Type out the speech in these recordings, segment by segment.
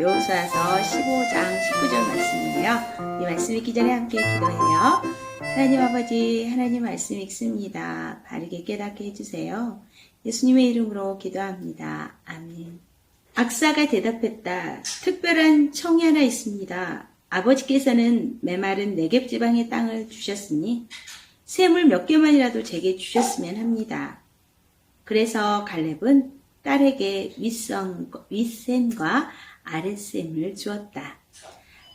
여호수아서 15장 19절 말씀이에요. 이 말씀 읽기 전에 함께 기도해요. 하나님 아버지, 하나님 말씀 읽습니다. 바르게 깨닫게 해주세요. 예수님의 이름으로 기도합니다. 아멘. 악사가 대답했다. 특별한 청이 하나 있습니다. 아버지께서는 메마른 내갭 지방의 땅을 주셨으니 샘을 몇 개만이라도 제게 주셨으면 합니다. 그래서 갈렙은 딸에게 윗선, 윗샘과 아랫샘을 주었다.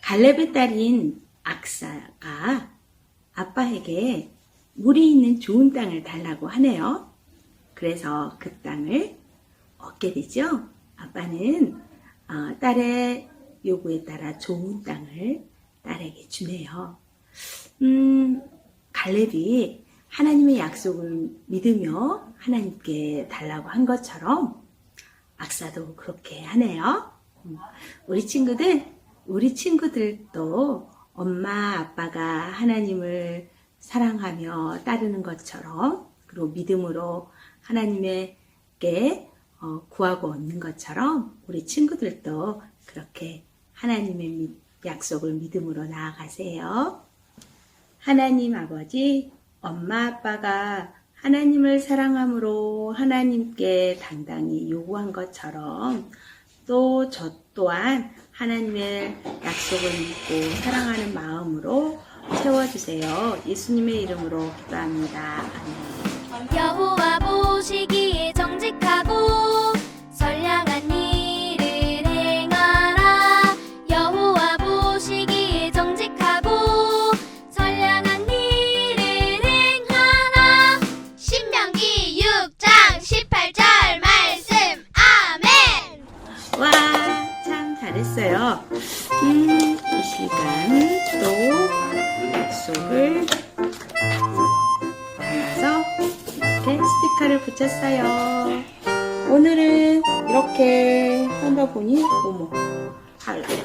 갈렙의 딸인 악사가 아빠에게 물이 있는 좋은 땅을 달라고 하네요. 그래서 그 땅을 얻게 되죠. 아빠는 어, 딸의 요구에 따라 좋은 땅을 딸에게 주네요. 음, 갈렙이 하나님의 약속을 믿으며 하나님께 달라고 한 것처럼 악사도 그렇게 하네요. 음, 우리 친구들, 우리 친구들도 엄마, 아빠가 하나님을 사랑하며 따르는 것처럼 그리고 믿음으로 하나님에게 어, 구하고 얻는 것처럼 우리 친구들도 그렇게 하나님의 믿- 약속을 믿음으로 나아가세요. 하나님 아버지, 엄마 아빠가 하나님을 사랑함으로 하나님께 당당히 요구한 것처럼 또 저 또한 하나님의 약속을 믿고 사랑하는 마음으로 채워주세요. 예수님의 이름으로 기도합니다. 아멘. 여호와 보시기에 정직하고 잘했어요. 음, 이 시간 또 약속을 담아서 이렇게 스티커를 붙였어요. 오늘은 이렇게 한다 보니 어머, 9월